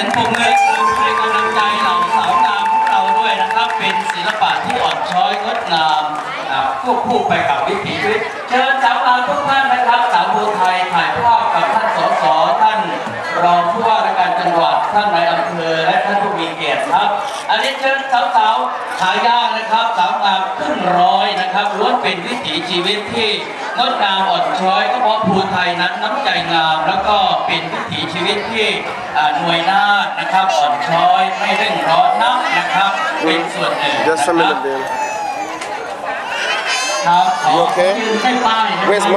สียงปรบมือเป็นกำลังใจเหล่าสาวงามของเราด้วยนะครับ เป็นศิลปะที่อ่อนช้อยงดงามควบคู่ไปกับวิถีชีวิตเชิญสาวงามทุกท่านนะครับสาวบัวไทยถ่ายภาพกับท่านสสท่านรองผู้ว่าราชการจังหวัดท่านนายอำเภอและท่านผู้มีเกียรติครับ อันนี้เชิญสาวๆหายากนะครับสาวงามขึ้นร้อยนะครับล้วนเป็นวิถีชีวิตที่งดงามอ่อนช้อยก็เพราะภูไทยนั้นน้ำใจงาม แล้วก็เป็นวิถีชีวิตที่ หน่วยนาฏนะครับอ่อนช้อยไม่เร่งร้อนนักนะครับเป็นส่วนหนึ่ง Just a นะครับ minute, Dan. ครับขอ You okay? ยืนให้ป้ายนะค Where's รับ